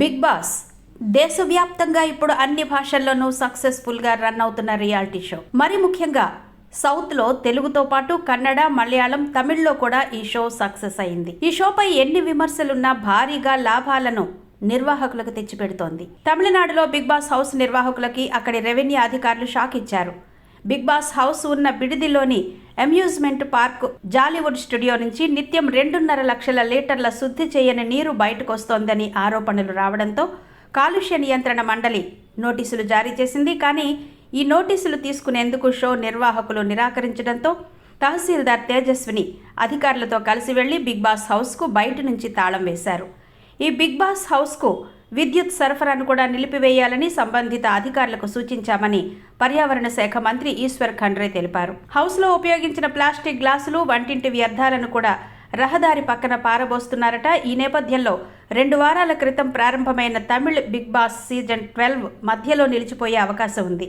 Big boss దేశవ్యాప్తంగా ఇప్పుడు అన్ని భాషల్లోనూ సక్సెస్ఫుల్గా రన్ అవుతున్న రియాలిటీ షో. మరి ముఖ్యంగా సౌత్లో తెలుగుతో పాటు కన్నడ మలయాళం తమిళ్ళో కూడా ఈ షో సక్సెస్ అయింది. ఈ షోపై ఎన్ని విమర్శలున్నా భారీగా లాభాలను నిర్వాహకులకు తెచ్చిపెడుతోంది. తమిళనాడులో బిగ్ బాస్ హౌస్ నిర్వాహకులకి అక్కడి రెవెన్యూ అధికారులు షాక్ ఇచ్చారు బిగ్ బాస్ హౌస్ ఉన్న బిడిదిలోని అమ్యూజ్మెంట్ పార్క్ జాలీవుడ్ స్టూడియో నుంచి నిత్యం రెండున్నర లక్షల లీటర్ల శుద్ధి చేయని నీరు బయటకొస్తోందని ఆరోపణలు రావడంతో కాలుష్య నియంత్రణ మండలి నోటీసులు జారీ చేసింది. కానీ ఈ నోటీసులు తీసుకునేందుకు షో నిర్వాహకులు నిరాకరించడంతో తహసీల్దార్ తేజస్విని అధికారులతో కలిసి వెళ్ళి బిగ్ బాస్ హౌస్కు బయట నుంచి తాళం వేశారు. ఈ బిగ్ బాస్ హౌస్కు విద్యుత్ సరఫరాను కూడా నిలిపివేయాలని సంబంధిత అధికారులకు సూచించామని పర్యావరణ శాఖ మంత్రి ఈశ్వర్ ఖండ్రే తెలిపారు. హౌస్లో ఉపయోగించిన ప్లాస్టిక్ గ్లాసులు వంటింటి వ్యర్థాలను కూడా రహదారి పక్కన పారబోస్తున్నారట. ఈ నేపథ్యంలో రెండు వారాల క్రితం ప్రారంభమైన Tamil big boss season twelve మధ్యలో నిలిచిపోయే అవకాశం ఉంది.